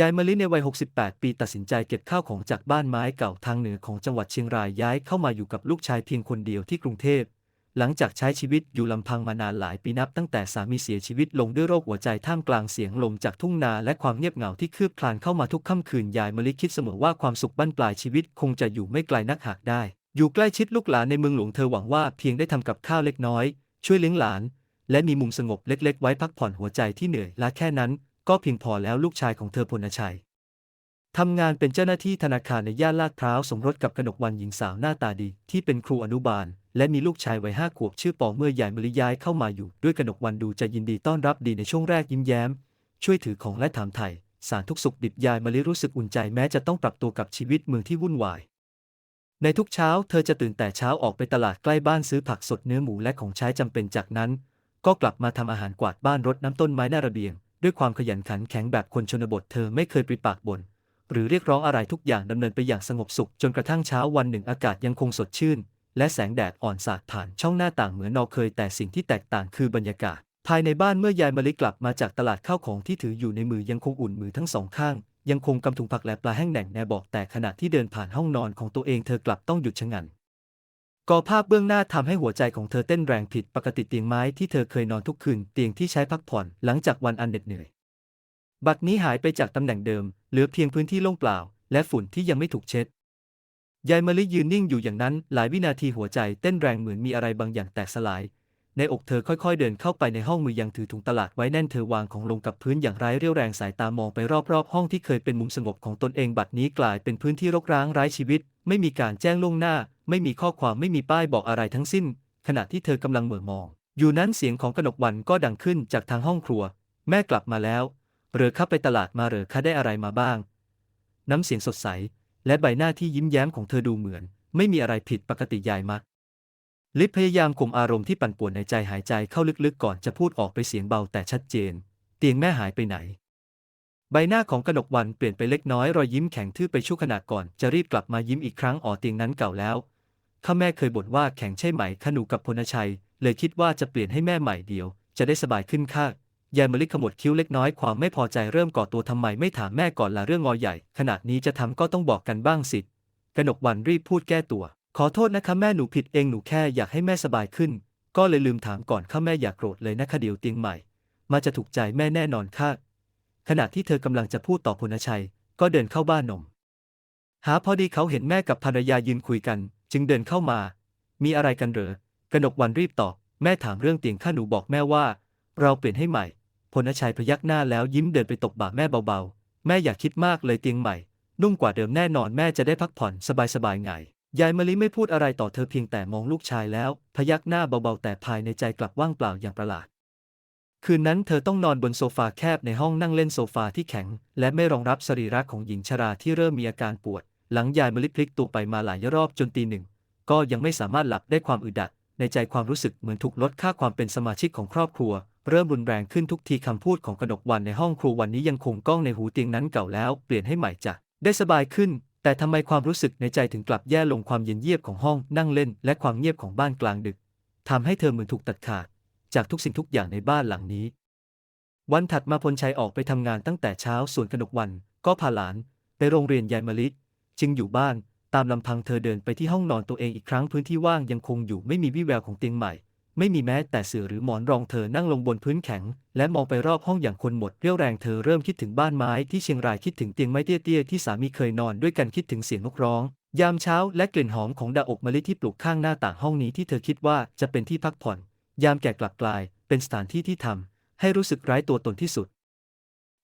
ยายมะลิในวัย 68 ปีตัดสินใจเก็บข้าวของจากบ้านไม้เก่าทางเหนือของจังหวัดเชียงรายย้ายเข้ามาอยู่กับลูกชายเพียงคนเดียวที่กรุงเทพ หลังจากใช้ชีวิตอยู่ลำพังมานานหลายปีนับตั้งแต่สามีเสียชีวิตลงด้วยโรคหัวใจท่ามกลางเสียงลมจากทุ่งนาและความเงียบเหงาที่คืบคลานเข้ามาทุกค่ำคืนยายมะลิคิดเสมอว่าความสุขบั้นปลายชีวิตคงจะอยู่ไม่ไกลนักหากได้ อยู่ใกล้ชิดลูกหลานในเมืองหลวงเธอหวังว่าเพียงได้ทำกับข้าวเล็กน้อย ช่วยเลี้ยงหลาน และมีมุมสงบเล็ก ๆ ไว้พักผ่อนหัวใจที่เหนื่อยล้าแค่นั้น ก็เพียงพอแล้วลูกชายของเธอพลชัยทำงานเป็นเจ้าหน้าที่ธนาคารในย่านลาดพร้าวสมรสกับกนกวันหญิงสาวหน้าตาดี ที่เป็นครูอนุบาล และมีลูกชายวัยห้าขวบชื่อปอเมื่อยายมะลิย้ายเข้ามาอยู่ ด้วยกนกวันดูจะยินดีต้อนรับดีในช่วงแรกยิ้มแย้ม ช่วยถือของและถามไถ่สารทุกสุขดิบยายมะลิรู้สึกอุ่นใจแม้จะต้องปรับตัวกับชีวิตเมืองที่วุ่นวาย ในทุกเช้าเธอจะตื่นแต่เช้าออกไปตลาดใกล้บ้านซื้อผักสดเนื้อหมูและของใช้จำเป็นจากนั้น ก็กลับมาทำอาหารกวาดบ้านรดน้ำต้นไม้หน้าระเบียง ด้วยความขยันขันแข็งแบบคนชนบทเธอไม่เคยปริปากบ่นหรือเรียกร้องอะไรทุกอย่างดำเนินไปอย่างสงบสุข จนกระทั่งเช้าวันหนึ่งอากาศยังคงสดชื่น และแสงแดดอ่อนสาดผ่านช่องหน้าต่างเหมือนนอเคย แต่สิ่งที่แตกต่างคือบรรยากาศ ภายในบ้านเมื่อยายมะลิกลับมาจากตลาดข้าวของที่ถืออยู่ในมือยังคงอุ่นมือทั้งสองข้าง ยังคงกำถุงผักและปลาแห้งแหน่งแนบอกแต่ขณะที่เดินผ่านห้องนอนของตัวเองเธอกลับต้องหยุดชะงัน กอภาพเบื้องหน้าทำให้หัวใจของเธอเต้นแรงผิดปกติเตียงไม้ที่เธอเคยนอนทุกคืนเตียงที่ใช้พักผ่อนหลังจากวันอันเหน็ดเหนื่อย บัดนี้หายไปจากตำแหน่งเดิม เหลือเพียงพื้นที่โล่งเปล่า และฝุ่นที่ยังไม่ถูกเช็ด ยายมะลิยืนนิ่งอยู่อย่างนั้น หลายวินาทีหัวใจเต้นแรงเหมือนมีอะไรบางอย่างแตกสลาย ในอกเธอค่อยๆ เดินเข้าไปในห้องมือยังถือถุงตลาดไว้แน่นเธอวางของลงกับพื้นอย่างไร้เรี่ยวแรงสายตามองไปรอบๆ ห้องที่เคยเป็นมุมสงบของตนเองบัดนี้กลายเป็นพื้นที่รกร้างไร้ชีวิต ไม่มีการแจ้งล่วงหน้า ไม่มีข้อความไม่มีป้ายบอกอะไรทั้งสิ้น ขณะที่เธอกำลังเหม่อมอง อยู่นั้นเสียงของกนกวันก็ดังขึ้นจากทางห้องครัว แม่กลับมาแล้วเหรอข้าไปตลาดมาเหรอข้าได้อะไรมาบ้าง น้ำเสียงสดใส และใบหน้าที่ยิ้มแย้มของเธอดูเหมือน ไม่มีอะไรผิดปกติยายมักลิฟพยายามข่มอารมณ์ที่ปั่นป่วนในใจหายใจเข้าลึกๆก่อนจะพูดออกไปเสียงเบาแต่ชัดเจน เตียงแม่หายไปไหน ใบหน้าของกนกวันเปลี่ยนไปเล็กน้อยรอยยิ้มแข็งทื่อไปชั่วขณะก่อนจะรีบกลับมายิ้มอีกครั้งอ๋อเตียงนั้นเก่าแล้ว ข้าแม่เคยบ่นว่าแข็งใช่ไหมขนูกับพลชัย เลยคิดว่าจะเปลี่ยนให้แม่ใหม่เดียว จะได้สบายขึ้นค่ายายมลิขมวดคิ้วเล็กน้อยความไม่พอใจเริ่มก่อตัวทำไมไม่ถามแม่ก่อนละเรื่องงอใหญ่ ขนาดนี้จะทำก็ต้องบอกกันบ้างสิกนกวันรีบพูดแก้ตัว ขอโทษนะคะแม่หนูผิดเองหนูแค่อยากให้แม่สบายขึ้น ก็เลยลืมถามก่อนข้าแม่อย่ากโกรธเลยนะคะเดี๋ยวเตียงใหม่ มาจะถูกใจแม่แน่นอนค่ะขณะที่เธอกำลังจะพูดต่อพลชัย ก็เดินเข้าบ้านนม หาพอดีเขาเห็นแม่กับภรรยายืนคุยกัน จึงเดินเข้ามา มีอะไรกันเหรอกนกวันรีบตอบ แม่ถามเรื่องเตียงข้าหนูบอกแม่ว่า เราเปลี่ยนให้ใหม่ พลชัยพยักหน้าแล้วยิ้มเดินไปตบบ่าแม่เบาๆ แม่อย่าคิดมากเลยเตียงใหม่ นุ่มกว่าเดิมแน่นอนแม่จะได้พักผ่อนสบายๆไง ยายมะลิไม่พูดอะไรต่อเธอเพียงแต่มองลูกชายแล้ว พยักหน้าเบาๆ แต่ภายในใจกลับว่างเปล่าอย่างประหลาด คืนนั้นเธอต้องนอนบนโซฟาแคบในห้องนั่งเล่นโซฟาที่แข็ง และไม่รองรับสรีระของหญิงชราที่เริ่มมีอาการปวด หลังยายมลิพลิกตัวไปมาหลายรอบจนตีหนึ่ง ก็ยังไม่สามารถหลับได้ความอึดอัด ในใจความรู้สึกเหมือนถูกลดค่าความเป็นสมาชิกของครอบครัว เริ่มรุนแรงขึ้นทุกทีคำพูดของกนกวันในห้องครัววันนี้ยังคงก้องในหูเตียงนั้นเก่าแล้ว เปลี่ยนให้ใหม่จ้ะได้สบายขึ้น แต่ทำไมความรู้สึกในใจถึงกลับแย่ลงความเย็นเยียบของห้องนั่งเล่น และความเงียบของบ้านกลางดึกทำให้เธอเหมือนถูกตัดขาด จากทุกสิ่งทุกอย่างในบ้านหลังนี้ วันถัดมาพลชัยออกไปทำงานตั้งแต่เช้าส่วนกนกวัน ก็พาหลาน ไปโรงเรียนยายมลิ จึงอยู่บ้านตามลำพังเธอเดินไปที่ห้องนอนตัวเองอีกครั้งพื้นที่ว่างยังคงอยู่ไม่มีวี่แววของเตียงใหม่ ไม่มีแม้แต่เสื่อหรือหมอนรองเธอนั่งลงบนพื้นแข็ง และมองไปรอบห้องอย่างคนหมดเรี่ยวแรงเธอเริ่มคิดถึงบ้านไม้ที่เชียงรายคิดถึงเตียงไม้เตี้ยๆที่สามีเคยนอนด้วยกันคิดถึงเสียงนกร้อง ยามเช้าและกลิ่นหอมของดาอกมะลิที่ปลูกข้างหน้าต่างห้องนี้ที่เธอคิดว่าจะเป็นที่พักผ่อน ยามแก่กลับกลาย เป็นสถานที่ที่ทำให้รู้สึกไร้ตัวตนที่สุด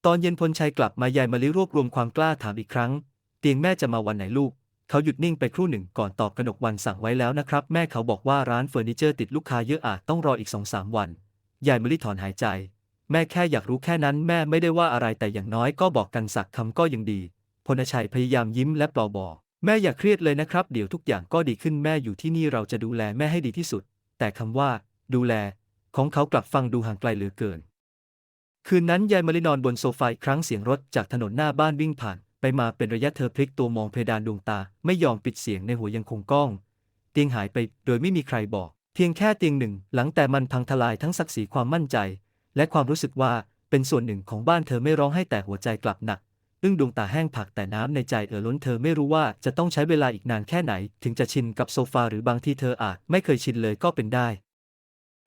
ตอนเย็นพลชัยกลับมายายมะลิรวบรวมความกล้าถามอีกครั้ง เตียงแม่จะมาวันไหนลูก เขาหยุดนิ่งไปครู่หนึ่งก่อนตอบกนกวันสั่งไว้แล้วนะครับ แม่เขาบอกว่าร้านเฟอร์นิเจอร์ติดลูกค้าเยอะอาจต้องรออีกสองสามวัน ยายมลิถอนหายใจ แม่แค่อยากรู้แค่นั้นแม่ไม่ได้ว่าอะไรแต่อย่างน้อยก็บอกกันสักคำก็ยังดี พลชัยพยายามยิ้มและปลอบบอกแม่อย่าเครียดเลยนะครับ เดี๋ยวทุกอย่างก็ดีขึ้นแม่อยู่ที่นี่เราจะดูแลแม่ให้ดีที่สุด แต่คำว่า ดูแล ของเขากลับฟังดูห่างไกลเหลือเกิน คืนนั้นยายมลินอนบนโซฟาอีกครั้งเสียงรถจากถนนหน้าบ้านวิ่งผ่าน ไปมาเป็นระยะเธอพลิกตัวมองเพดานดวงตา ไม่ยอมปิดเสียงในหัวยังคงก้อง เตียงหายไปโดยไม่มีใครบอก เพียงแค่เตียงหนึ่ง หลังแต่มันพังทลายทั้งศักดิ์ศรีความมั่นใจ และความรู้สึกว่าเป็นส่วนหนึ่งของบ้านเธอไม่ร้องให้แต่หัวใจกลับหนักอึ้งดวงตาแห้งผากแต่น้ำในใจเอ่อล้นเธอไม่รู้ว่าจะต้องใช้เวลาอีกนานแค่ไหน ถึงจะชินกับโซฟาหรือบางทีเธออาจไม่เคยชินเลยก็เป็นได้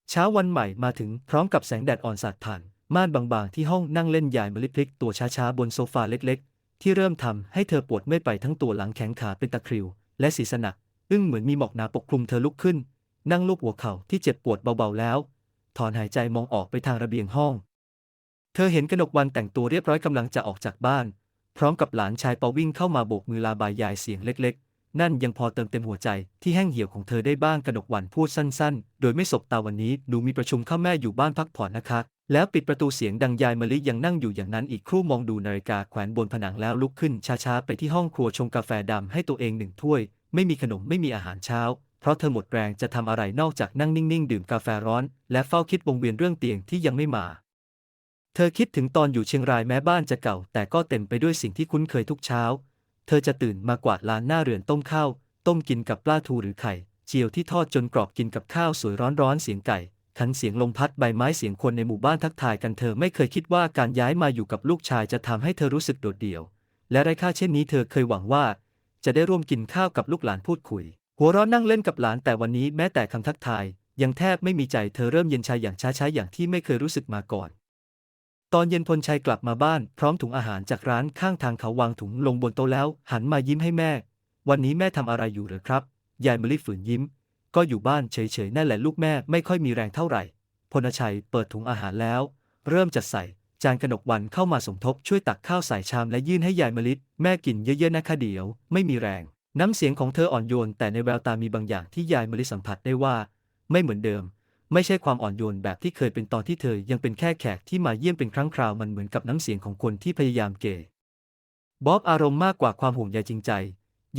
เช้าวันใหม่มาถึงพร้อมกับแสงแดดอ่อนสาดผ่าน ม่านบางๆที่ห้องนั่งเล่นยายมลิพลิกตัวช้าๆบนโซฟาเล็ก ที่เริ่มทำให้เธอปวดเมื่อยไปทั้งตัวหลังแข็งขาเป็นตะคริว และศีรษะหนัก อึ้งเหมือนมีหมอกหนาปกคลุมเธอลุกขึ้น นั่งลูบหัวเข่าที่เจ็บปวดเบาๆแล้ว ถอนหายใจมองออกไปทางระเบียงห้อง เธอเห็นกนกวันแต่งตัวเรียบร้อยกำลังจะออกจากบ้าน พร้อมกับหลานชายปาวิ่งเข้ามาโบกมือลาบายยายเสียงเล็ก ๆ นั่นยังพอเติมเต็มหัวใจที่แห้งเหี่ยวของเธอได้บ้างกนกวันพูดสั้น ๆ โดยไม่สบตาวันนี้หนูมีประชุมข้าแม่อยู่บ้านพักผ่อนนะคะ แล้วปิดประตูเสียงดังยายมะลิยังนั่งอยู่อย่างนั้นอีกครู่มองดูนาฬิกาแขวนบนผนังแล้วลุกขึ้นช้าๆไปที่ห้องครัวชงกาแฟดำให้ตัวเองหนึ่งถ้วย ไม่มีขนมไม่มีอาหารเช้า เพราะเธอหมดแรงจะทำอะไรนอกจากนั่งนิ่งๆ ดื่มกาแฟร้อน และเฝ้าคิดวงเวียนเรื่องเตียงที่ยังไม่มา เธอคิดถึงตอนอยู่เชียงรายแม้บ้านจะเก่า แต่ก็เต็มไปด้วยสิ่งที่คุ้นเคยทุกเช้า เธอจะตื่นมากวาดลานหน้าเรือนต้มข้าวต้มกินกับปลาทูหรือไข่เจียวที่ทอดจนกรอบกินกับข้าวสวยร้อนๆเสียงไก่ ขันเสียงลมพัดใบไม้เสียงคนในหมู่บ้านทักทายกันเธอไม่เคยคิดว่าการย้ายมาอยู่กับลูกชายจะทำให้เธอรู้สึกโดดเดี่ยว และไร้ค่าเช่นนี้เธอเคยหวังว่า จะได้ร่วมกินข้าวกับลูกหลานพูดคุย หัวเราะนั่งเล่นกับหลานแต่วันนี้แม้แต่คำทักทาย ยังแทบไม่มีใจเธอเริ่มเย็นชาอย่างช้าๆอย่างที่ไม่เคยรู้สึกมาก่อน ตอนเย็นพลชัยกลับมาบ้านพร้อมถุงอาหารจากร้านข้างทางเขาวางถุงลงบนโต๊ะแล้ว หันมายิ้มให้แม่ วันนี้แม่ทำอะไรอยู่หรือครับยายมะลิฝืนยิ้ม ก็อยู่บ้านเฉยๆนั่นแหละลูกแม่ไม่ค่อยมีแรงเท่าไหร่ พลชัยเปิดถุงอาหารแล้ว เริ่มจัดใส่ จานกนกวันเข้ามาสมทบช่วยตักข้าวใส่ชามและยื่นให้ยายมะลิแม่กินเยอะๆนะคะเดี๋ยว ไม่มีแรง น้ำเสียงของเธออ่อนโยน แต่ในแววตามีบางอย่างที่ยายมะลิสัมผัสได้ว่า ไม่เหมือนเดิม ไม่ใช่ความอ่อนโยนแบบที่เคยเป็นตอนที่เธอยังเป็นแค่แขกที่มาเยี่ยมเป็นครั้งคราวมันเหมือนกับน้ำเสียงของคนที่พยายามเกยบ๊อบอารมณ์มากกว่าความห่วงใยจริงใจ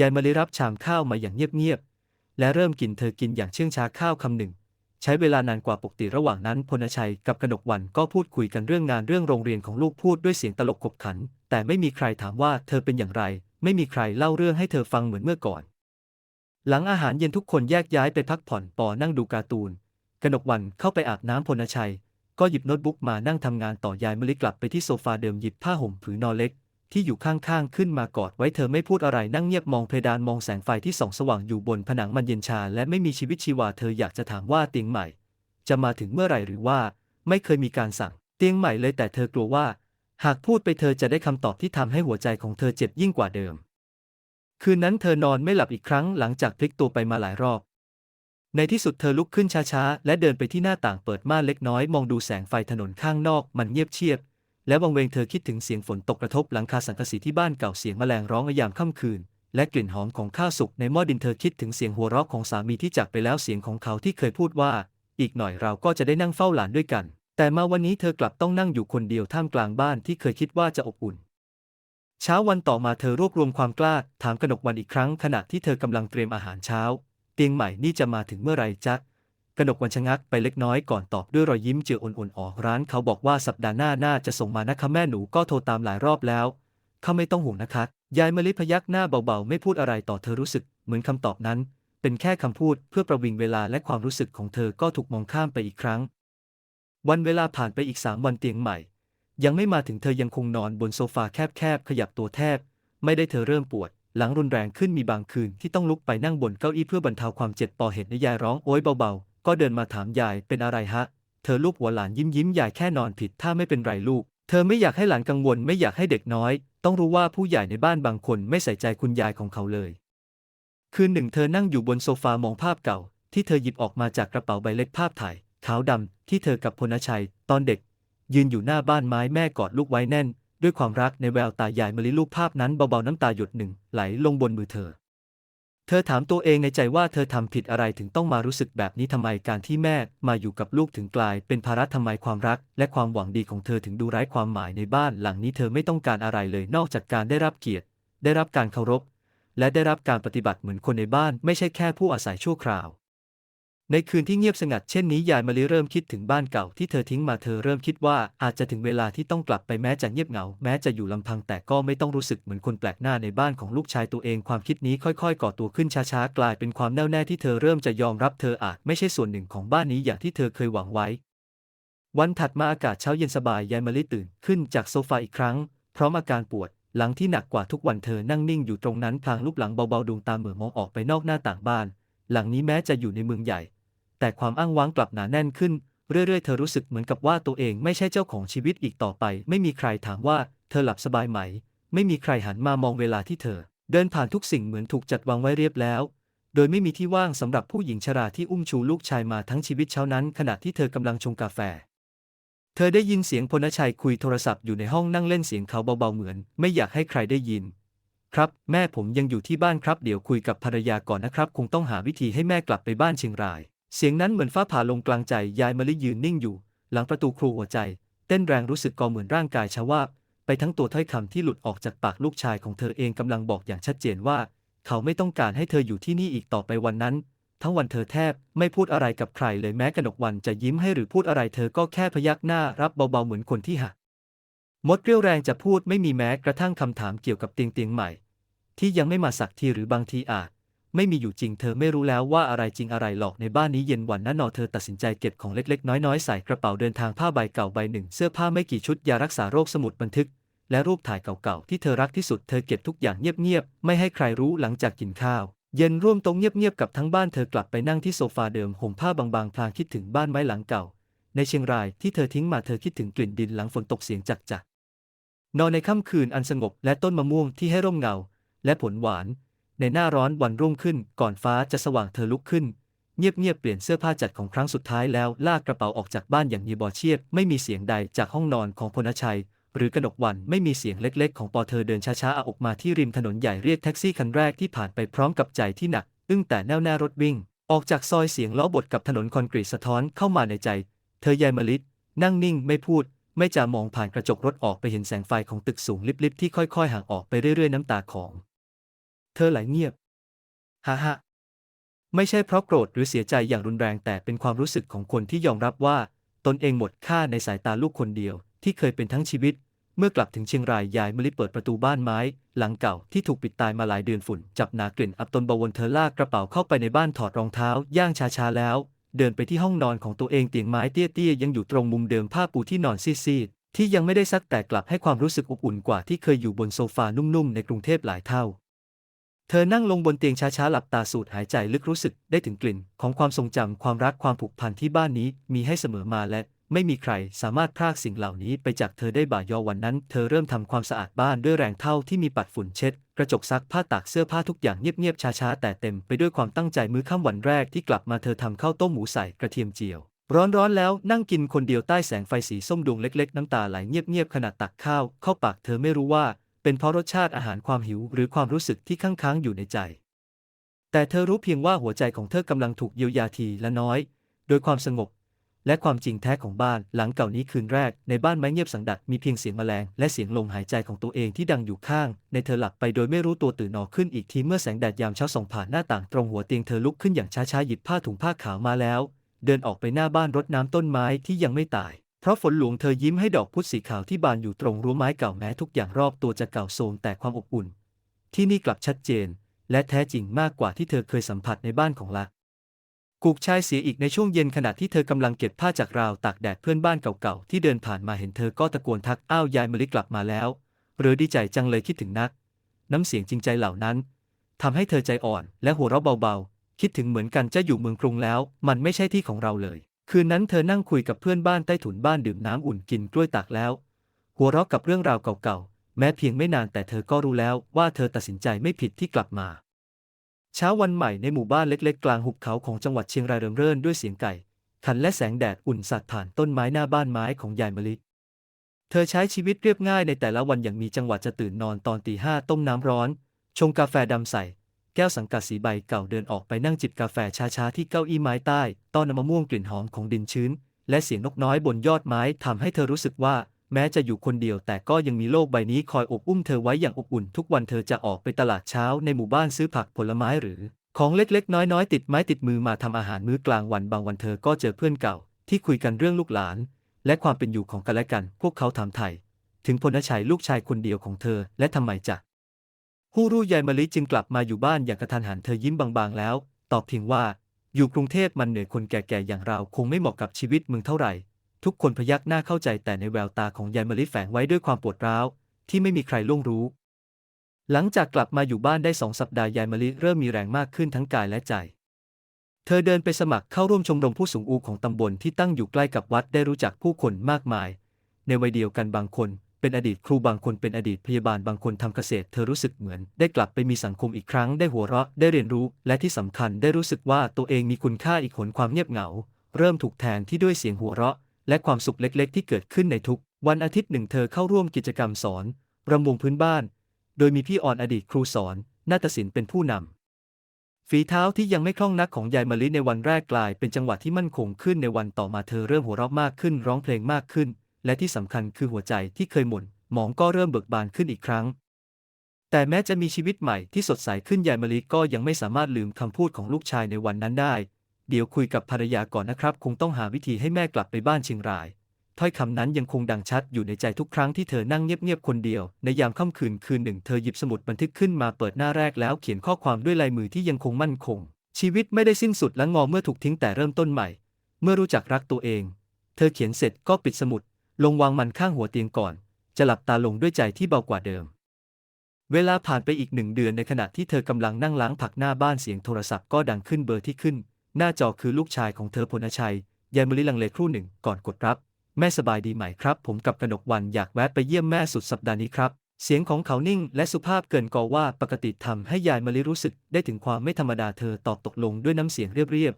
ยายมะลิรับชามข้าวมาอย่างเงียบๆ และเริ่มกินเธอกินอย่างเชื่องช้าข้าวคำหนึ่ง ใช้เวลานานกว่าปกติระหว่างนั้นพลชัยกับกนกวันก็พูดคุยกันเรื่องงานเรื่องโรงเรียนของลูกพูดด้วยเสียงตลกขบขัน แต่ไม่มีใครถามว่าเธอเป็นอย่างไร ไม่มีใครเล่าเรื่องให้เธอฟังเหมือนเมื่อก่อน หลังอาหารเย็นทุกคนแยกย้ายไปพักผ่อนปอนั่งดูการ์ตูน กนกวันเข้าไปอาบน้ำพลชัย ก็หยิบโน้ตบุ๊กมานั่งทำงานต่อยายมลิกลับไปที่โซฟาเดิมหยิบผ้าห่มผืนนอนเล็ก ที่อยู่ข้างๆ ขึ้นมากอดไว้เธอไม่พูดอะไรนั่งเงียบมองเพดานมองแสงไฟที่ส่องสว่างอยู่บนผนังมันเย็นชาและไม่มีชีวิตชีวาเธออยากจะถามว่าเตียงใหม่ จะมาถึงเมื่อไหร่หรือว่า ไม่เคยมีการสั่ง เตียงใหม่เลยแต่เธอกลัวว่า หากพูดไปเธอจะได้คำตอบที่ทำให้หัวใจของเธอเจ็บยิ่งกว่าเดิม คืนนั้นเธอนอนไม่หลับอีกครั้งหลังจากพลิกตัวไปมาหลายรอบ ในที่สุดเธอลุกขึ้นช้าๆและเดินไปที่หน้าต่างเปิดม่านเล็กน้อยมองดูแสงไฟถนนข้างนอกมันเงียบเชียบ และวังเวงเธอคิดถึงเสียงฝนตกกระทบหลังคาสังกะสีที่บ้านเก่าเสียงแมลงร้องยามค่ำคืน และกลิ่นหอมของข้าวสุกในหม้อดินเธอคิดถึงเสียงหัวเราะของสามีที่จากไปแล้วเสียงของเขาที่เคยพูดว่า อีกหน่อยเราก็จะได้นั่งเฝ้าหลานด้วยกัน แต่มาวันนี้เธอกลับต้องนั่งอยู่คนเดียวท่ามกลางบ้านที่เคยคิดว่าจะอบอุ่น เช้าวันต่อมาเธอรวบรวมความกล้าถามกนกวันอีกครั้งขณะที่เธอกำลังเตรียมอาหารเช้า เตียงใหม่นี่จะมาถึงเมื่อไรจ๊ะ กนกวันชะงักไปเล็กน้อยก่อนตอบด้วยรอยยิ้มเจืออ่อนๆออกร้านเขาบอกว่าสัปดาห์หน้าน่าจะส่งมานะคะแม่หนูก็โทรตามหลายรอบแล้วเขาไม่ต้องห่วงนะคะยายมลิพยักหน้าเบาๆ ไม่พูดอะไรต่อเธอรู้สึกเหมือนคำตอบนั้น เป็นแค่คำพูดเพื่อประวิงเวลาและความรู้สึกของเธอก็ถูกมองข้ามไปอีกครั้ง วันเวลาผ่านไปอีกสามวันเตียงใหม่ ยังไม่มาถึงเธอยังคงนอนบนโซฟาแคบๆขยับตัวแทบ ไม่ได้เธอเริ่มปวด หลังรุนแรงขึ้นมีบางคืนที่ต้องลุกไปนั่งบนเก้าอี้เพื่อบรรเทาความเจ็บปอเห็นยายร้องโอยเบาๆ ก็เดินมาถามยายเป็นอะไรฮะ เธอลูบหัวหลานยิ้มยิ้มยายแค่นอนผิดถ้าไม่เป็นไรลูก เธอไม่อยากให้หลานกังวลไม่อยากให้เด็กน้อย ต้องรู้ว่าผู้ใหญ่ในบ้านบางคนไม่ใส่ใจคุณยายของเขาเลย คืนหนึ่งเธอนั่งอยู่บนโซฟามองภาพเก่า ที่เธอหยิบออกมาจากกระเป๋าใบเล็กภาพถ่ายขาวดำที่เธอกับพลชัย ตอนเด็ก ยืนอยู่หน้าบ้านไม้แม่กอดลูกไว้แน่น ด้วยความรักในแววตายายมลิลูกภาพนั้นเบาๆน้ำตาหยดหนึ่งไหลลงบนมือเธอ ธอถามตัวเองในใจว่าเธอทำผิดอะไรถึงต้องมารู้สึกแบบนี้ทำไมการที่แม่มาอยู่กับลูกถึงกลาย เป็นภาระทำไมความรัก และความหวังดีของเธอถึงดูไร้ความหมายในบ้านหลังนี้เธอไม่ต้องการอะไรเลยนอกจากการได้รับเกียรติ ได้รับการเคารพ และได้รับการปฏิบัติเหมือนคนในบ้านไม่ใช่แค่ผู้อาศัยชั่วคราว ในคืนที่เงียบสงัดเช่นนี้ยายมะลิเริ่มคิดถึงบ้านเก่าที่เธอทิ้งมาเธอเริ่มคิดว่าอาจจะถึงเวลาที่ต้องกลับไปแม้จะเงียบเหงา แม้จะอยู่ลำพังแต่ก็ไม่ต้องรู้สึกเหมือนคนแปลกหน้าในบ้านของลูกชายตัวเองความคิดนี้ค่อยๆ ก่อตัวขึ้นช้าๆ กลายเป็นความแน่วแน่ที่เธอเริ่มจะยอมรับเธออาจไม่ใช่ส่วนหนึ่งของบ้านนี้อย่างที่เธอเคยหวังไว้ วันถัดมาอากาศเช้าเย็นสบายยายมะลิตื่นขึ้นจากโซฟาอีกครั้ง พร้อมอาการปวดหลังที่หนักกว่าทุกวันเธอนั่งนิ่งอยู่ตรงนั้นพลางลูบหลังเบาๆดวงตาเหม่อมองออกไปนอกหน้าต่างบ้าน หลังนี้แม้จะอยู่ในเมืองใหญ่ แต่ความอ้างว้างกลับหนาแน่นขึ้น เรื่อยๆ เธอรู้สึกเหมือนกับว่าตัวเองไม่ใช่เจ้าของชีวิตอีกต่อไป ไม่มีใครถามว่าเธอหลับสบายไหม ไม่มีใครหันมามองเวลาที่เธอ เดินผ่านทุกสิ่งเหมือนถูกจัดวางไว้เรียบแล้ว โดยไม่มีที่ว่างสำหรับผู้หญิงชราที่อุ้มชูลูกชายมาทั้งชีวิตเช้านั้น ขณะที่เธอกำลังชงกาแฟ เธอได้ยินเสียงพลชัยคุยโทรศัพท์อยู่ในห้องนั่งเล่นเสียงเขาเบาๆเหมือน ไม่อยากให้ใครได้ยินครับ แม่ผมยังอยู่ที่บ้านครับ เดี๋ยวคุยกับภรรยาก่อนนะครับ คงต้องหาวิธีให้แม่กลับไปบ้านเชียงราย เสียงนั้นเหมือนฟ้าผ่าลงกลางใจ ยายมะลิยืนนิ่งอยู่ หลังประตูครัวหัวใจ เต้นแรงรู้สึกกอเหมือนร่างกายชาวาบไปทั้งตัวถ้อยคำที่หลุดออกจากปากลูกชายของเธอเองกำลังบอกอย่างชัดเจนว่า เขาไม่ต้องการให้เธออยู่ที่นี่อีกต่อไปวันนั้น ทั้งวันเธอแทบไม่พูดอะไรกับใครเลยแม้กนกวันจะยิ้มให้หรือพูดอะไรเธอก็แค่พยักหน้ารับเบาๆเหมือนคนที่หักมดเรี่ยวแรงจะพูดไม่มีแม้กระทั่งคำถามเกี่ยวกับเตียงเตียงใหม่ ที่ยังไม่มาสักทีหรือบางทีอาจ ไม่มีอยู่จริงเธอไม่รู้แล้วว่าอะไรจริงอะไรหลอกในบ้านนี้เย็นวันนั้นนอเธอตัดสินใจเก็บของเล็กๆ น้อยๆ ใส่กระเป๋าเดินทางผ้าใบเก่าใบหนึ่ง เสื้อผ้าไม่กี่ชุดยารักษาโรคสมุดบันทึก และรูปถ่ายเก่าๆ ที่เธอรักที่สุดเธอเก็บทุกอย่างเงียบๆ ไม่ให้ใครรู้หลังจากกินข้าว เย็นร่วมโต๊ะเงียบๆ กับทั้งบ้านเธอกลับไปนั่งที่โซฟาเดิมห่มผ้าบางๆพลางคิดถึงบ้านไม้หลังเก่า ในเชียงรายที่เธอทิ้งมาเธอคิดถึงกลิ่นดินหลังฝนตกเสียงจักจักนอนในค่ำคืนอันสงบและต้นมะม่วงที่ให้ร่มเงา และผลหวาน ในหน้าร้อนวันรุ่งขึ้นก่อนฟ้าจะสว่างเธอลุกขึ้น เงียบๆเปลี่ยนเสื้อผ้าจัดของครั้งสุดท้ายแล้วลากกระเป๋าออกจากบ้านอย่างยีบอเชียบไม่มีเสียงใดจากห้องนอนของพลชัย หรือกระดกวันไม่มีเสียงเล็กๆ ของปอเธอเดินช้าๆออกมาที่ริมถนนใหญ่เรียกแท็กซี่คันแรกที่ผ่านไปพร้อมกับใจที่หนัก อึ้งแต่แน่วแน่รถวิ่ง ออกจากซอยเสียงล้อบดกับถนนคอนกรีตสะท้อนเข้ามาในใจ เธอยายมลิศนั่งนิ่งไม่พูดไม่จะมองผ่านกระจกรถออกไปเห็นแสงไฟของตึกสูงลิบๆที่ค่อยๆ ห่างออกไปเรื่อยๆ น้ำตาของ เธอไหลเงียบฮ่าฮ่าไม่ใช่เพราะโกรธหรือเสียใจอย่างรุนแรงแต่เป็นความรู้สึกของคนที่ยอมรับว่า ตนเองหมดค่าในสายตาลูกคนเดียว ที่เคยเป็นทั้งชีวิต เมื่อกลับถึงเชียงรายยายมลิเปิดประตูบ้านไม้ หลังเก่าที่ถูกปิดตายมาหลายเดือนฝุ่น จับหนากลิ่นอับตนบวนเธอลากกระเป๋าเข้าไปในบ้านถอดรองเท้า ย่างช้าๆแล้ว เดินไปที่ห้องนอนของตัวเองเตียงไม้เตี้ยๆยังอยู่ตรงมุมเดิมผ้าปูที่นอนซีดๆที่ยังไม่ได้ซักแต่กลับให้ความรู้สึกอบอุ่นกว่าที่เคยอยู่บนโซฟานุ่มๆในกรุงเทพหลายเท่า เธอนั่งลงบนเตียงช้าๆ หลับตาสูดหายใจลึกรู้สึกได้ถึงกลิ่น ของความทรงจำความรักความผูกพันที่บ้านนี้มีให้เสมอมาและไม่มีใครสามารถพรากสิ่งเหล่านี้ไปจากเธอได้บ่ายอวันนั้น เธอเริ่มทำความสะอาดบ้านด้วยแรงเท่าที่มีปัดฝุ่นเช็ด กระจกซักผ้าตากเสื้อผ้าทุกอย่างเงียบๆช้าๆ แต่เต็มไปด้วยความตั้งใจมื้อค่ำวันแรกที่กลับมาเธอทำข้าวต้มหมูใส่กระเทียมเจียว ร้อนๆแล้วนั่งกินคนเดียวใต้แสงไฟสีส้มดวงเล็ก ๆ น้ำตาไหลเงียบๆขณะตักข้าวเข้าปากเธอไม่รู้ว่า เป็นเพราะรสชาติอาหารความหิวหรือความรู้สึกที่ค้างๆอยู่ในใจ แต่เธอรู้เพียงว่าหัวใจของเธอกำลังถูกเยียวยาทีละน้อย โดยความสงบ และความจริงแท้ของบ้านหลังเก่านี้คืนแรก ในบ้านไม้เงียบสังดัดมีเพียงเสียงแมลง และเสียงลมหายใจของตัวเองที่ดังอยู่ข้าง ในเธอหลับไปโดยไม่รู้ตัวตื่นนอนขึ้นอีกทีเมื่อแสงแดดยามเช้าส่องผ่านหน้าต่างตรงหัวเตียงเธอลุกขึ้นอย่างช้าๆหยิบผ้าถุงผ้าขาวมาแล้ว เดินออกไปหน้าบ้านรดน้ำต้นไม้ที่ยังไม่ตาย เพราะฝนหลวงเธอยิ้มให้ดอกพุธสีขาวที่บานอยู่ตรงรั้วไม้เก่าแม้ทุกอย่างรอบตัวจะเก่าโทรมแต่ความอบอุ่น ที่นี่กลับชัดเจน และแท้จริงมากกว่าที่เธอเคยสัมผัสในบ้านของลักกุกชายเสียอีกในช่วงเย็นขณะที่เธอกำลังเก็บผ้าจากราวตากแดดเพื่อนบ้านเก่าๆที่เดินผ่านมาเห็นเธอก็ตะโกนทักอ้าวยายมะลิกลับมาแล้วหรือดีใจจังเลยคิดถึงนัก น้ำเสียงจริงใจเหล่านั้นทำให้เธอใจอ่อนและหัวเราะเบาๆ คิดถึงเหมือนกันจะอยู่เมืองกรุงแล้ว มันไม่ใช่ที่ของเราเลย คืนนั้นเธอนั่งคุยกับเพื่อนบ้านใต้ถุนบ้านดื่มน้ำอุ่นกินกล้วยตากแล้ว หัวเราะกับเรื่องราวเก่าๆ แม้เพียงไม่นานแต่เธอก็รู้แล้วว่าเธอตัดสินใจไม่ผิดที่กลับมา เช้าวันใหม่ในหมู่บ้านเล็กๆ กลางหุบเขาของจังหวัดเชียงรายเริงเร่นด้วยเสียงไก่ขันและแสงแดดอุ่นสัดผ่านต้นไม้หน้าบ้านไม้ของยายมะลิเธอใช้ชีวิตเรียบง่ายในแต่ละวันอย่างมีจังหวะจะตื่นนอนตอนตีห้าต้มน้ำร้อน ชงกาแฟดำใส่ แก้วสังกัดสีใบเก่าเดินออกไปนั่งจิบกาแฟช้าๆที่เก้าอี้ไม้ใต้ ต้อนน้ำมะม่วงกลิ่นหอมของดินชื้น และเสียงนกน้อยบนยอดไม้ทำให้เธอรู้สึกว่า แม้จะอยู่คนเดียวแต่ก็ยังมีโลกใบนี้คอยอบอุ้มเธอไว้อย่างอบอุ่น ทุกวันเธอจะออกไปตลาดเช้าในหมู่บ้านซื้อผักผลไม้หรือ ของเล็กๆ น้อยๆ ติดไม้ติดมือมาทำอาหารมื้อกลางวันบางวันเธอก็เจอเพื่อนเก่า ที่คุยกันเรื่องลูกหลาน และความเป็นอยู่ของกันและกัน พวกเขาถามไทยถึงพลชัยลูกชายคนเดียวของเธอ และทำไมจะ ฮู้รู้ยายมะลิจึงกลับมาอยู่บ้านอย่างกระทันหันเธอยิ้มบางๆแล้ว ตอบเพียงว่า อยู่กรุงเทพมันเหนื่อยคนแก่ๆอย่างเราคงไม่เหมาะกับชีวิตมึงเท่าไหร่ ทุกคนพยักหน้าเข้าใจแต่ในแววตาของยายมะลิแฝงไว้ด้วยความปวดร้าวที่ไม่มีใครล่วงรู้ หลังจากกลับมาอยู่บ้านได้สองสัปดาห์ยายมะลิเริ่มมีแรงมากขึ้นทั้งกายและใจ เธอเดินไปสมัครเข้าร่วมชมรมผู้สูงอายุของตำบลที่ตั้งอยู่ใกล้กับวัดได้รู้จักผู้คนมากมาย ในวัยเดียวกันบางคน เป็นอดีตครูบางคนเป็นอดีตพยาบาลบางคนทำเกษตร เธอรู้สึกเหมือน ได้กลับไปมีสังคมอีกครั้งได้หัวเราะได้เรียนรู้ และที่สำคัญได้รู้สึกว่าตัวเองมีคุณค่าอีกหนความเงียบเหงา เริ่มถูกแทนที่ด้วยเสียงหัวเราะ และความสุขเล็กๆ ที่เกิดขึ้นในทุก วันอาทิตย์หนึ่งเธอเข้าร่วมกิจกรรมสอนรำวงพื้นบ้าน โดยมีพี่อ่อนอดีตครูสอนนาฏศิลป์เป็นผู้นำฝีเท้าที่ยังไม่คล่องนักของยายมะลิในวันแรกกลายเป็นจังหวะที่มั่นคงขึ้นในวันต่อมาเธอเริ่มหัวเราะมากขึ้นร้องเพลงมากขึ้น และที่สำคัญคือหัวใจที่เคยหม่นหมองก็เริ่มเบิกบานขึ้นอีกครั้ง แต่แม้จะมีชีวิตใหม่ที่สดใสขึ้นยายมะลิก็ยังไม่สามารถลืมคำพูดของลูกชายในวันนั้นได้ เดี๋ยวคุยกับภรรยาก่อนนะครับ คงต้องหาวิธีให้แม่กลับไปบ้านเชียงรายถ้อยคำนั้นยังคงดังชัดอยู่ในใจทุกครั้งที่เธอนั่งเงียบๆคนเดียว ในยามค่ำคืนคืนหนึ่งเธอหยิบสมุดบันทึกขึ้นมาเปิดหน้าแรกแล้วเขียนข้อความด้วยลายมือที่ยังคงมั่นคง ชีวิตไม่ได้สิ้นสุดและงอเมื่อถูกทิ้งแต่เริ่มต้นใหม่ เมื่อรู้จักรักตัวเอง เธอเขียนเสร็จก็ปิดสมุด ลงวางมันข้างหัวเตียงก่อน จะหลับตาลงด้วยใจที่เบากว่าเดิม เวลาผ่านไปอีกหนึ่งเดือนในขณะที่เธอกำลังนั่งล้างผักหน้าบ้านเสียงโทรศัพท์ก็ดังขึ้นเบอร์ที่ขึ้น หน้าจอคือลูกชายของเธอพลชัยยายมลิลังเลครู่หนึ่งก่อนกดรับ แม่สบายดีไหมครับ ผมกับกนกวันอยากแวะไปเยี่ยมแม่สุดสัปดาห์นี้ครับเสียงของเขานิ่งและสุภาพเกินกว่าปกติทำให้ยายมะลิรู้สึกได้ถึงความไม่ธรรมดาเธอตอบตกลงด้วยน้ำเสียงเรียบ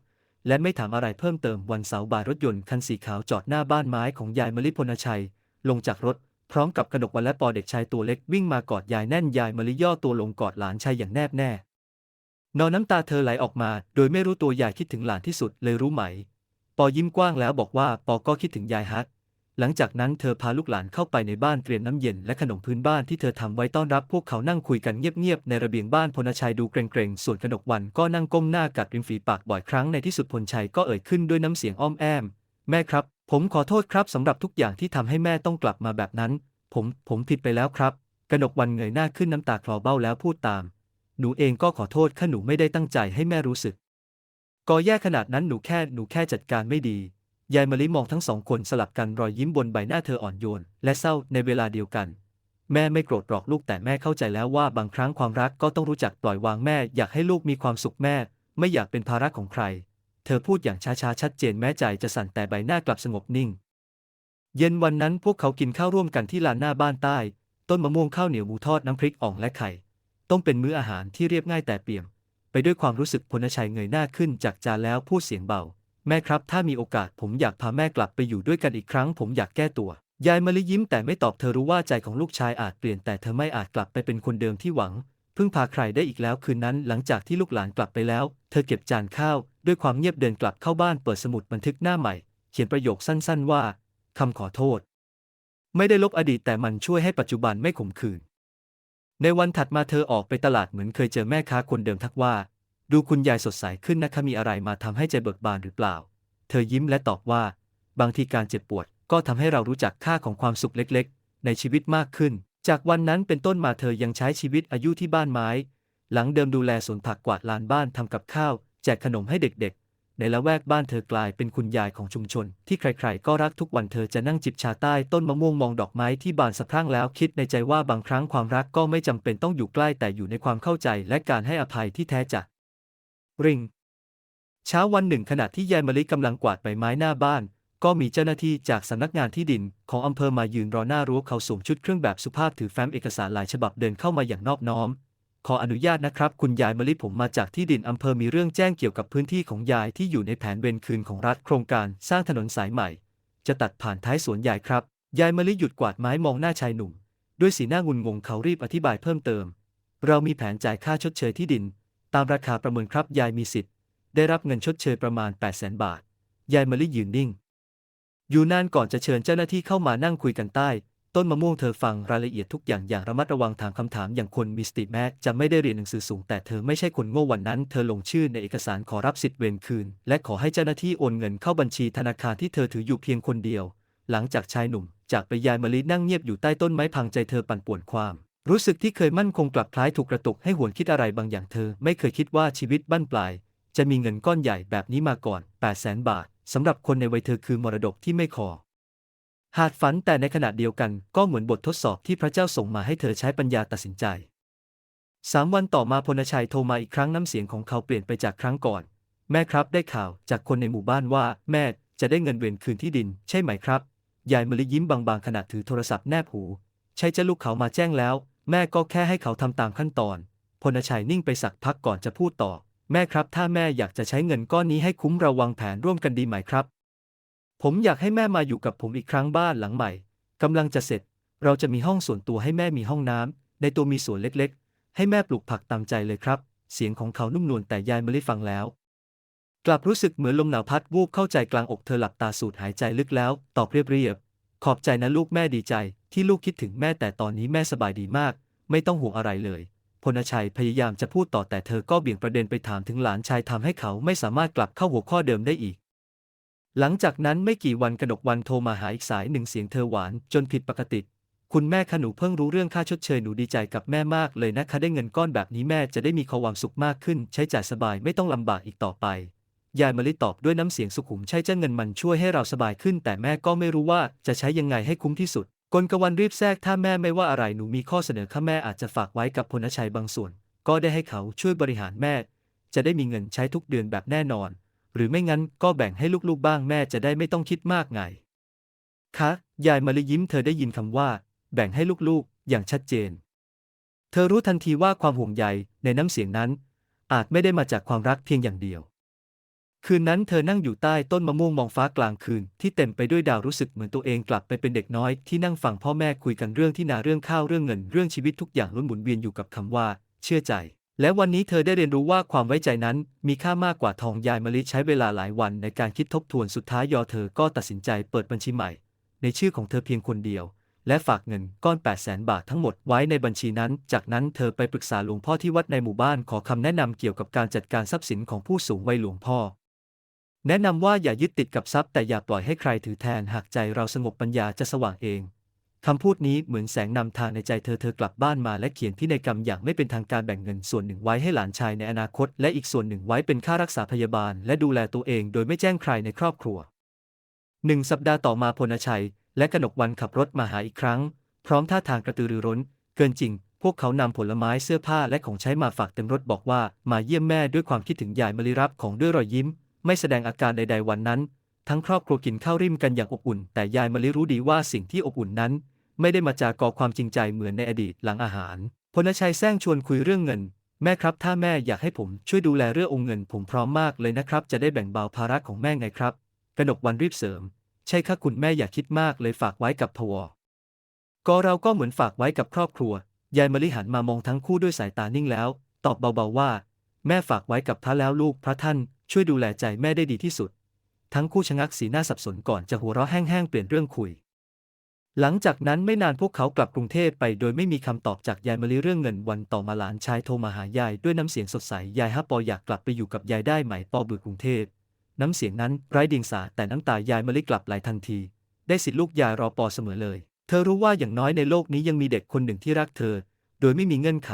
และไม่ถามอะไรเพิ่มเติมวันเสาร์บ่ายรถยนต์คันสีขาวจอดหน้าบ้านไม้ของยายมลิพลชัย ลงจากรถ พร้อมกับกนกวันและปอเด็กชายตัวเล็กวิ่งมากอดยายแน่นยายมลิย่อตัวลงกอดหลานชายอย่างแนบแน่นอนน้ำตาเธอไหลออกมา โดยไม่รู้ตัวยายคิดถึงหลานที่สุดเลยรู้ไหม ปอยิ้มกว้างแล้วบอกว่าปอก็คิดถึงยายฮัท หลังจากนั้นเธอพาลูกหลานเข้าไปในบ้านเตรียมน้ำเย็นและขนมพื้นบ้านที่เธอทำไว้ต้อนรับพวกเขานั่งคุยกันเงียบๆในระเบียงบ้านพลชัยดูเกรงๆ ส่วนกนกวันก็นั่งก้มหน้ากัดริมฝีปากบ่อยครั้งในที่สุดพลชัยก็เอ่ยขึ้นด้วยน้ำเสียงอ้อมแอม แม่ครับ ผมขอโทษครับสำหรับทุกอย่างที่ทำให้แม่ต้องกลับมาแบบนั้น ผมผมผิดไปแล้วครับกนกวันเงยหน้าขึ้นน้ำตาคลอเบ้าแล้วพูดตาม หนูเองก็ขอโทษข้าหนูไม่ได้ตั้งใจให้แม่รู้สึก ก็แย่ขนาดนั้นหนูแค่หนูแค่จัดการไม่ดี ยายมะลิมองทั้งสองคนสลับกันรอยยิ้มบนใบหน้าเธออ่อนโยน และเศร้าในเวลาเดียวกัน แม่ไม่โกรธหรอกลูกแต่แม่เข้าใจแล้วว่าบางครั้งความรักก็ต้องรู้จักปล่อยวางแม่ อยากให้ลูกมีความสุขแม่ ไม่อยากเป็นภาระของใคร เธอพูดอย่างช้าๆชัดเจนแม้ใจจะสั่นแต่ใบหน้ากลับสงบนิ่ง เย็นวันนั้นพวกเขากินข้าวร่วมกันที่ลานหน้าบ้านใต้ ต้นมะม่วงข้าวเหนียวหมูทอดน้ำพริกอ่องและไข่ต้องเป็นมื้ออาหารที่เรียบง่ายแต่เปี่ยม ไปด้วยความรู้สึกพลชัยเงยหน้าขึ้นจากจานแล้วพูดเสียงเบา แม่ครับ ถ้ามีโอกาสผมอยากพาแม่กลับไปอยู่ด้วยกันอีกครั้ง ผมอยากแก้ตัว ยายมะลิยิ้มแต่ไม่ตอบเธอรู้ว่าใจของลูกชายอาจเปลี่ยนแต่เธอไม่อาจกลับไปเป็นคนเดิมที่หวังพึ่งพาใครได้อีกแล้วคืนนั้นหลังจากที่ลูกหลานกลับไปแล้ว เธอเก็บจานข้าว ด้วยความเงียบเดินกลับเข้าบ้านเปิดสมุดบันทึกหน้าใหม่ เขียนประโยคสั้นๆ ว่าคำขอโทษ ไม่ได้ลบอดีตแต่มันช่วยให้ปัจจุบันไม่ขมขื่นในวันถัดมาเธอออกไปตลาดเหมือนเคยเจอแม่ค้าคนเดิมทักว่า ดูคุณยายสดใสขึ้นนะคะมีอะไรมาทำให้ใจเบิกบานหรือเปล่า เธอยิ้มและตอบว่า บางทีการเจ็บปวดก็ทำให้เรารู้จักค่าของความสุขเล็กๆ ในชีวิตมากขึ้น จากวันนั้นเป็นต้นมาเธอยังใช้ชีวิตอายุที่บ้านไม้ หลังเดิมดูแลสวนผักกวาดลานบ้านทำกับข้าว แจกขนมให้เด็กๆ ในละแวกบ้านเธอกลายเป็นคุณยายของชุมชน ที่ใครๆ ก็รักทุกวันเธอจะนั่งจิบชาใต้ต้นมะม่วงมองดอกไม้ที่บานสะพรั่งแล้วคิดในใจว่าบางครั้งความรักก็ไม่จำเป็นต้องอยู่ใกล้แต่อยู่ในความเข้าใจและการให้อภัยที่แท้จริง เช้าวันหนึ่งขณะที่ยายมะลิกำลังกวาดใบไม้หน้าบ้าน ก็มีเจ้าหน้าที่จากสำนักงานที่ดินของอำเภอมายืนรอหน้ารั้วเขาสวมชุดเครื่องแบบสุภาพถือแฟ้มเอกสารหลายฉบับเดินเข้ามาอย่างนอบน้อม ขออนุญาตนะครับ คุณยายมะลิผมมาจากที่ดินอำเภอมีเรื่องแจ้งเกี่ยวกับพื้นที่ของยายที่อยู่ในแผนเวรคืนของรัฐโครงการสร้างถนนสายใหม่ จะตัดผ่านท้ายสวนยายครับ ยายมะลิหยุดกวาดไม้มองหน้าชายหนุ่ม ด้วยสีหน้างุนงงเขารีบอธิบายเพิ่มเติม เรามีแผนจ่ายค่าชดเชยที่ดิน ตามราคาประเมินครับยายมีสิทธิ์ ได้รับเงินชดเชยประมาณ 8 0 0 0 0 0บาท ยายมะลิยืนนิ่ง อยู่นานก่อนจะเชิญเจ้าหน้าที่เข้ามานั่งคุยกันใต้ ต้นมะม่วงเธอฟังรายละเอียดทุกอย่างอย่างระมัดระวังถามคำถามอย่างคนมีสติแม้จะไม่ได้เรียนหนังสือสูง แต่เธอไม่ใช่คนโง่วันนั้น เธอลงชื่อในเอกสารขอรับสิทธิ์เวรคืน และขอให้เจ้าหน้าที่โอนเงินเข้าบัญชีธนาคารที่เธอถืออยู่เพียงคนเดียว หลังจากชายหนุ่ม จากไปยายมะลินั่งเงียบอยู่ใต้ต้นไม้พังใจเธอปั่นป่วนความ รู้สึกที่เคยมั่นคงกลับคล้ายถูกกระตุกให้หวนคิดอะไรบางอย่างเธอ ไม่เคยคิดว่าชีวิตบั้นปลาย จะมีเงินก้อนใหญ่แบบนี้มาก่อน 8 0 0แสนบาทสำหรับคนในวัยเธอคือมรดกที่ไม่ขอหาดฝันแต่ในขณะเดียวกันก็เหมือนบททดสอบที่พระเจ้าส่งมาให้เธอใช้ปัญญาตัดสินใจสามวันต่อมาพลชัยโทรมาอีกครั้งน้ำเสียงของเขาเปลี่ยนไปจากครั้งก่อน แม่ครับได้ข่าวจากคนในหมู่บ้านว่า แม่จะได้เงินเวรคืนที่ดิน ใช่ไหมครับยายมลิยิ้มบางๆขณะถือโทรศัพท์แนบหู ใช่จะลูกเขามาแจ้งแล้ว แม่ก็แค่ให้เขาทำตามขั้นตอน พลชัยนิ่งไปสักพักก่อนจะพูดต่อ แม่ครับถ้าแม่อยากจะใช้เงินก้อนนี้ให้คุ้มเราวางแผนร่วมกันดีไหมครับ ผมอยากให้แม่มาอยู่กับผมอีกครั้งบ้านหลังใหม่กำลังจะเสร็จ เราจะมีห้องส่วนตัวให้แม่มีห้องน้ำในตัวมีสวนเล็กๆ ให้แม่ปลูกผักตามใจเลยครับ เสียงของเขานุ่มนวลแต่ยายมลิฟังแล้ว กลับรู้สึกเหมือนลมหนาวพัดวูบเข้าใจกลางอกเธอหลับตาสูดหายใจลึกแล้ว ตอบเรียบๆ ขอบใจนะลูกแม่ดีใจที่ลูกคิดถึงแม่แต่ตอนนี้แม่สบายดีมาก ไม่ต้องห่วงอะไรเลย พลชัยพยายามจะพูดต่อแต่เธอก็เบี่ยงประเด็นไปถามถึงหลานชายทำให้เขาไม่สามารถกลับเข้าหัวข้อเดิมได้อีก หลังจากนั้นไม่กี่วันกนกวันโทรมาหาอีกสายหนึ่งเสียงเธอหวานจนผิดปกติ คุณแม่คะหนูเพิ่งรู้เรื่องค่าชดเชยหนูดีใจกับแม่มากเลยนะคะได้เงินก้อนแบบนี้แม่จะได้มีความสุขมากขึ้น ใช้จ่ายสบายไม่ต้องลำบากอีกต่อไป ยายมะลิตอบด้วยน้ำเสียงสุขุมใช่เจ้าเงินมันช่วยให้เราสบายขึ้น แต่แม่ก็ไม่รู้ว่าจะใช้ยังไงให้คุ้มที่สุดกลกวันรีบแทรกถ้าแม่ไม่ว่าอะไรหนูมีข้อเสนอข้าแม่อาจจะฝากไว้กับพลชัยบางส่วน ก็ได้ให้เขาช่วยบริหารแม่ จะได้มีเงินใช้ทุกเดือนแบบแน่นอน หรือไม่งั้นก็แบ่งให้ลูกๆบ้างแม่จะได้ไม่ต้องคิดมากไงคะยายมะลิยิ้มเธอได้ยินคำว่า แบ่งให้ลูกๆ อย่างชัดเจน เธอรู้ทันทีว่าความห่วงใยในน้ำเสียงนั้น อาจไม่ได้มาจากความรักเพียงอย่างเดียว คืนนั้นเธอนั่งอยู่ใต้ต้นมะม่วงมองฟ้ากลางคืน ที่เต็มไปด้วยดาวรู้สึกเหมือนตัวเองกลับไปเป็นเด็กน้อยที่นั่งฟังพ่อแม่คุยกันเรื่องที่นาเรื่องข้าวเรื่องเงินเรื่องชีวิตทุกอย่างล้วนหมุนเวียนอยู่กับคำว่า เชื่อใจ และวันนี้เธอได้เรียนรู้ว่าความไว้ใจนั้น มีค่ามากกว่าทองยายมะลิใช้เวลาหลายวันในการคิดทบทวนสุดท้ายยอเธอก็ตัดสินใจเปิดบัญชีใหม่ ในชื่อของเธอเพียงคนเดียว และฝากเงินก้อน8 0 0แสนบาททั้งหมดไว้ในบัญชีนั้น จากนั้นเธอไปปรึกษาหลวงพ่อที่วัดในหมู่บ้านขอคำแนะนำเกี่ยวกับการจัดการทรัพย์สินของผู้สูงวัยหลวงพ่อ แนะนำว่าอย่ายึดติดกับทรัพย์แต่อย่าปล่อยให้ใครถือแทนหากใจเราสงบปัญญาจะสว่างเองคำพูดนี้เหมือนแสงนำทางในใจเธอเธอกลับบ้านมาและเขียนพินัยกรรมอย่างไม่เป็นทางการแบ่งเงินส่วนหนึ่งไว้ให้หลานชายในอนาคต และอีกส่วนหนึ่งไว้เป็นค่ารักษาพยาบาล และดูแลตัวเองโดยไม่แจ้งใครในครอบครัวหนึ่งสัปดาห์ต่อมาพลชัย และกนกวันขับรถมาหาอีกครั้ง พร้อมท่าทางกระตือรือร้น เกินจริง พวกเขานำผลไม้เสื้อผ้าและของใช้มาฝากเต็มรถบอกว่า มาเยี่ยมแม่ด้วยความคิดถึงยายมะลิรับของด้วยรอยยิ้ม ไม่แสดงอาการใด ๆ วันนั้น ทั้งครอบครัวกินข้าวริมกันอย่างอบอุ่น แต่ยายมะลิรู้ดีว่าสิ่งที่อบอุ่นนั้น ไม่ได้มาจากก่อความจริงใจเหมือนในอดีตหลังอาหารพลชัยแซงชวนคุยเรื่องเงิน แม่ครับถ้าแม่อยากให้ผมช่วยดูแลเรื่ององค์เงินผมพร้อมมากเลยนะครับ จะได้แบ่งเบาภาระของแม่ไงครับกนกวันรีบเสริม ใช่ค่ะคุณแม่อย่าคิดมากเลยฝากไว้กับพวก็เราก็เหมือนฝากไว้กับครอบครัวยายมะลิหันมามองทั้งคู่ด้วยสายตานิ่งแล้ว ตอบเบาๆว่า แม่ฝากไว้กับพระแล้วลูกพระท่าน ช่วยดูแลใจแม่ได้ดีที่สุด ทั้งคู่ชะงักสีหน้าสับสนก่อนจะหัวเราะแห้งๆเปลี่ยนเรื่องคุย หลังจากนั้นไม่นานพวกเขากลับกรุงเทพไปโดยไม่มีคำตอบจากยายมะลิเรื่องเงินวันต่อมาหลานชายโทรมาหายายด้วยน้ำเสียงสดใสยายฮะปออยากกลับไปอยู่กับยายได้ไหมปอเบื่อกรุงเทพน้ำเสียงนั้นไร้เดียงสาแต่น้ำตายายมะลิกลับไหลทันที ได้สิทธิ์ลูกยายรอปอเสมอเลย เธอรู้ว่าอย่างน้อยในโลกนี้ยังมีเด็กคนหนึ่งที่รักเธอ โดยไม่มีเงื่อนไข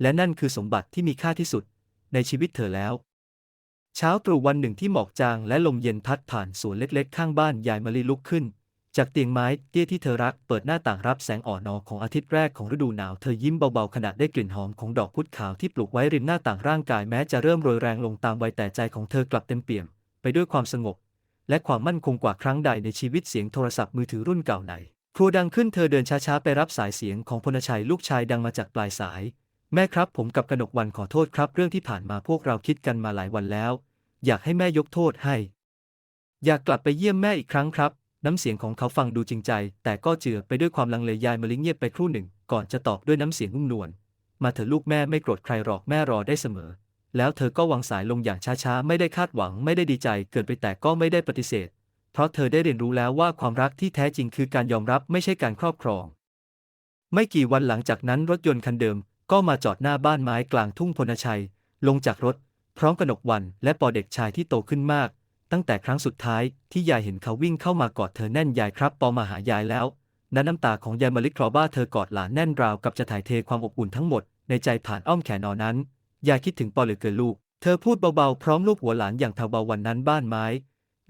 และนั่นคือสมบัติที่มีค่าที่สุด ในชีวิตเธอแล้ว เช้าตรู่วันหนึ่งที่หมอกจางและลมเย็นพัดผ่านสวนเล็กๆ ข้างบ้านยายมะลิลุกขึ้น จากเตียงไม้เตี้ยที่เธอรักเปิดหน้าต่างรับแสงอ่อนนอของอาทิตย์แรกของฤดูหนาวเธอยิ้มเบาๆขณะได้กลิ่นหอมของดอกพุธขาวที่ปลูกไว้ริมหน้าต่างร่างกายแม้จะเริ่มโรยแรงลงตามวัยแต่ใจของเธอกลับเต็มเปี่ยม ไปด้วยความสงบ และความมั่นคงกว่าครั้งใดในชีวิตเสียงโทรศัพท์มือถือรุ่นเก่าไหนครัวดังขึ้นเธอเดินช้าๆไปรับสายเสียงของพลชัยลูกชายดังมาจากปลายสาย แม่ครับผมกับกนกวันขอโทษครับ เรื่องที่ผ่านมาพวกเราคิดกันมาหลายวันแล้ว อยากให้แม่ยกโทษให้ อยากกลับไปเยี่ยมแม่อีกครั้งครับ น้ำเสียงของเขาฟังดูจริงใจ แต่ก็เจือไปด้วยความลังเลยายมะลิเงียบไปครู่หนึ่ง ก่อนจะตอบด้วยน้ำเสียงนุ่มนวล มาเถอะลูกแม่ไม่โกรธใครหรอกแม่รอได้เสมอ แล้วเธอก็วางสายลงอย่างช้าๆ ไม่ได้คาดหวัง ไม่ได้ดีใจ เกินไปแต่ก็ไม่ได้ปฏิเสธ เพราะเธอได้เรียนรู้แล้วว่าความรักที่แท้จริงคือการยอมรับไม่ใช่การครอบครอง ไม่กี่วันหลังจากนั้นรถยนต์คันเดิม ก็มาจอดหน้าบ้านไม้กลางทุ่งพลชัย ลงจากรถ พร้อมกนกวันและปอเด็กชายที่โตขึ้นมาก ตั้งแต่ครั้งสุดท้ายที่ยายเห็นเขาวิ่งเข้ามากอดเธอแน่นยายครับ ปอมาหายายแล้วนั้นน้ำตาของยายมะลิคลอบ้าเธอกอดหลานแน่นราวกับจะถ่ายเทความอบอุ่นทั้งหมดในใจผ่านอ้อมแขนนอนั้น ยายคิดถึงปอเหลือเกินลูก เธอพูดเบาๆ พร้อมลูกหัวหลานอย่างเทาเบาวันนั้นบ้านไม้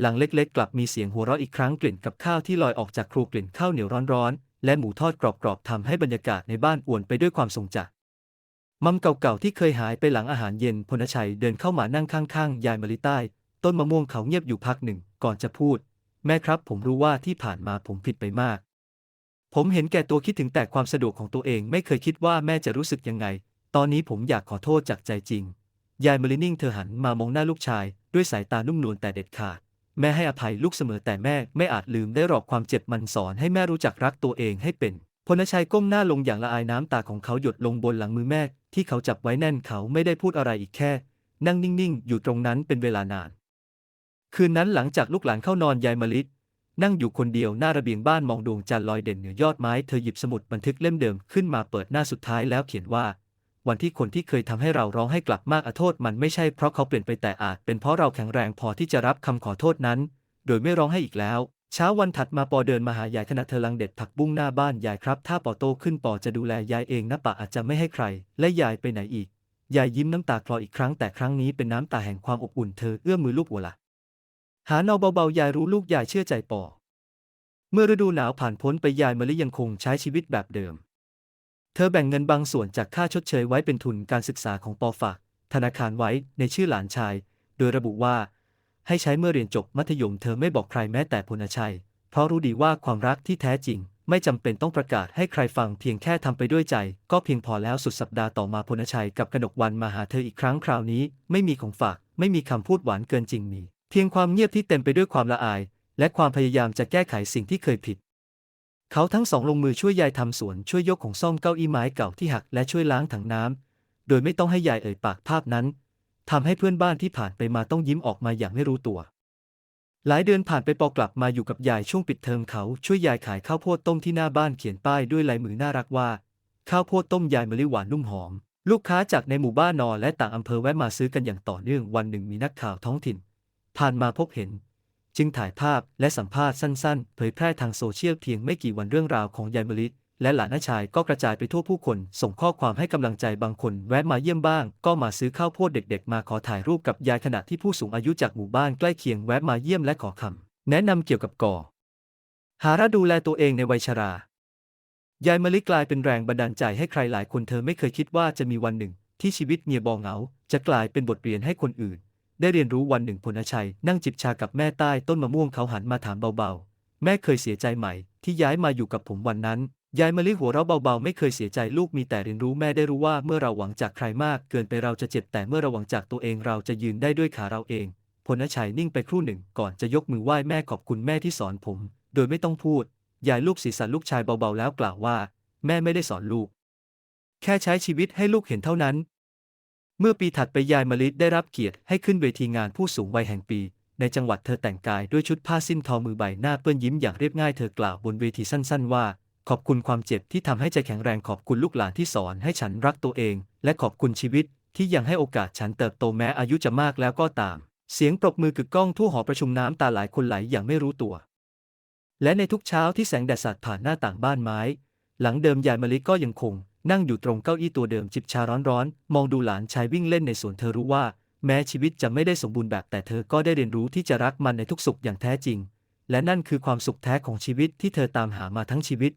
หลังเล็กๆ กลับมีเสียงหัวเราะอีกครั้งกลิ่นกับข้าวที่ลอยออกจากครูกลิ่นข้าวเหนียวร้อนๆ และหมูทอดกรอบๆทำให้บรรยากาศในบ้านอวนไปด้วยความทรงจ มัมเก่าๆที่เคยหายไปหลังอาหารเย็นพลชัยเดินเข้ามานั่งข้างๆ ยายมะลิใต้ ต้นมะม่วงเขาเงียบอยู่พักหนึ่ง ก่อนจะพูด แม่ครับผมรู้ว่าที่ผ่านมาผมผิดไปมาก ผมเห็นแก่ตัวคิดถึงแต่ความสะดวกของตัวเองไม่เคยคิดว่าแม่จะรู้สึกยังไง ตอนนี้ผมอยากขอโทษจากใจจริง ยายมะลินิ่งเธอหันมามองหน้าลูกชาย ด้วยสายตานุ่มนวลแต่เด็ดขาด แม่ให้อภัยลูกเสมอแต่แม่ไม่อาจลืมได้หรอกความเจ็บมันสอนให้แม่รู้จักรักตัวเองให้เป็นพลชัยก้มหน้าลงอย่างละอายน้ำตาของเขาหยดลงบนหลังมือแม่ ที่เขาจับไว้แน่นเขาไม่ได้พูดอะไรอีกแค่ นั่งนิ่งๆ อยู่ตรงนั้นเป็นเวลานาน คืนนั้นหลังจากลูกหลานเข้านอนยายมะลินั่งอยู่คนเดียวหน้าระเบียงบ้านมองดวงจันทร์ลอยเด่นเหนือยอดไม้เธอหยิบสมุดบันทึกเล่มเดิมขึ้นมาเปิดหน้าสุดท้ายแล้วเขียนว่า วันที่คนที่เคยทำให้เราร้องให้กลับมากอโทษมันไม่ใช่เพราะเขาเปลี่ยนไปแต่อาจเป็นเพราะเราแข็งแรงพอที่จะรับคำขอโทษนั้น โดยไม่ร้องให้อีกแล้ว เช้าวันถัดมาปอเดินมาหายายขณะเธอลังเด็ดผักบุ้งหน้าบ้านยายครับ ถ้าปอโตขึ้นปอจะดูแลยายเองนะปะอาจจะไม่ให้ใคร และยายไปไหนอีก ยายยิ้มน้ำตาคลออีกครั้งแต่ครั้งนี้เป็นน้ำตาแห่งความอบอุ่นเธอเอื้อมมือลูกหัวละหาเนาเบาๆยายรู้ลูกยายเชื่อใจปอ เมื่อฤดูหนาวผ่านพ้นไปยายมะลิยังคงใช้ชีวิตแบบเดิม เธอแบ่งเงินบางส่วนจากค่าชดเชยไว้เป็นทุนการศึกษาของปอฝากธนาคารไว้ในชื่อหลานชาย โดยระบุว่า ให้ใช้เมื่อเรียนจบมัธยมเธอไม่บอกใครแม้แต่พลชัย เพราะรู้ดีว่าความรักที่แท้จริง ไม่จำเป็นต้องประกาศให้ใครฟังเพียงแค่ทำไปด้วยใจ ก็เพียงพอแล้วสุดสัปดาห์ต่อมาพลชัยกับกนกวันมาหาเธออีกครั้งคราวนี้ ไม่มีของฝาก ไม่มีคำพูดหวานเกินจริงมี เพียงความเงียบที่เต็มไปด้วยความละอาย และความพยายามจะแก้ไขสิ่งที่เคยผิดเขาทั้งสองลงมือช่วยยายทำสวนช่วยยกของซ่อมเก้าอี้ไม้เก่าที่หักและช่วยล้างถังน้ำโดยไม่ต้องให้ยายเอ่ยปากภาพนั้น ทำให้เพื่อนบ้านที่ผ่านไปมาต้องยิ้มออกมาอย่างไม่รู้ตัว หลายเดือนผ่านไปปอกลับมาอยู่กับยายช่วงปิดเทอมเขาช่วยยายขายข้าวโพดต้มที่หน้าบ้านเขียนป้ายด้วยลายมือน่ารักว่า ข้าวโพดต้มยายมะลิหวานนุ่มหอม ลูกค้าจากในหมู่บ้านนอและต่างอำเภอแวะมาซื้อกันอย่างต่อเนื่องวันหนึ่งมีนักข่าวท้องถิ่น ผ่านมาพบเห็น จึงถ่ายภาพและสัมภาษณ์สั้น ๆ เผยแพร่ทางโซเชียลเพียงไม่กี่วันเรื่องราวของยายมะลิ และหลานชายก็กระจายไปทั่วผู้คน ส่งข้อความให้กำลังใจบางคน แวะมาเยี่ยมบ้าง ก็มาซื้อข้าวโพดเด็กๆ มาขอถ่ายรูปกับยายขณะที่ผู้สูงอายุจากหมู่บ้านใกล้เคียงแวะมาเยี่ยมและขอคำแนะนำเกี่ยวกับก่อ หาระดูแลตัวเองในวัยชรายายมะลิกลายเป็นแรงบันดาลใจให้ใครหลายคนเธอไม่เคยคิดว่าจะมีวันหนึ่ง ที่ชีวิตเมียบองเหงา จะกลายเป็นบทเรียนให้คนอื่น ได้เรียนรู้วันหนึ่งพลชัย นั่งจิบชากับแม่ใต้ต้นมะม่วงเขาหันมาถามเบาๆ แม่เคยเสียใจไหมที่ย้ายมาอยู่กับผมวันนั้น ยายมะลิหัวเราเบาๆ ไม่เคยเสียใจลูกมีแต่เรียนรู้แม่ได้รู้ว่าเมื่อเราหวังจากใครมาก เกินไปเราจะเจ็บแต่เมื่อเราหวังจากตัวเองเราจะยืนได้ด้วยขาเราเอง พลชัยนิ่งไปครู่หนึ่งก่อนจะยกมือไหว้แม่ขอบคุณแม่ที่สอนผม โดยไม่ต้องพูด ยายลูกศีรษะลูกชายเบาๆแล้วกล่าวว่า แม่ไม่ได้สอนลูก แค่ใช้ชีวิตให้ลูกเห็นเท่านั้น เมื่อปีถัดไปยายมะลิได้รับเกียรติให้ขึ้นเวทีงานผู้สูงวัยแห่งปี ในจังหวัดเธอแต่งกายด้วยชุดผ้าสิ้นทอมือใบหน้าเปื้อนยิ้มอย่างเรียบง่ายเธอกล่าวบนเวทีสั้น ๆ ว่า ขอบคุณความเจ็บที่ทำให้ใจแข็งแรงขอบคุณลูกหลานที่สอนให้ฉันรักตัวเอง และขอบคุณชีวิตที่ยังให้โอกาสฉันเติบโตแม้อายุจะมากแล้วก็ตาม เสียงปรบมือกึกก้องทั่วหอประชุมน้ำตาหลายคนไหลอย่างไม่รู้ตัว และในทุกเช้าที่แสงแดดสาดผ่านหน้าต่างบ้านไม้ หลังเดิมยายมะลิก็ยังคง นั่งอยู่ตรงเก้าอี้ตัวเดิมจิบชาร้อนๆมองดูหลานชายวิ่งเล่นในสวนเธอรู้ว่า แม้ชีวิตจะไม่ได้สมบูรณ์แบบแต่เธอก็ได้เรียนรู้ที่จะรักมันในทุกสุขอย่างแท้จริง และนั่นคือความสุขแท้ของชีวิตที่เธอตามหามาทั้งชีวิต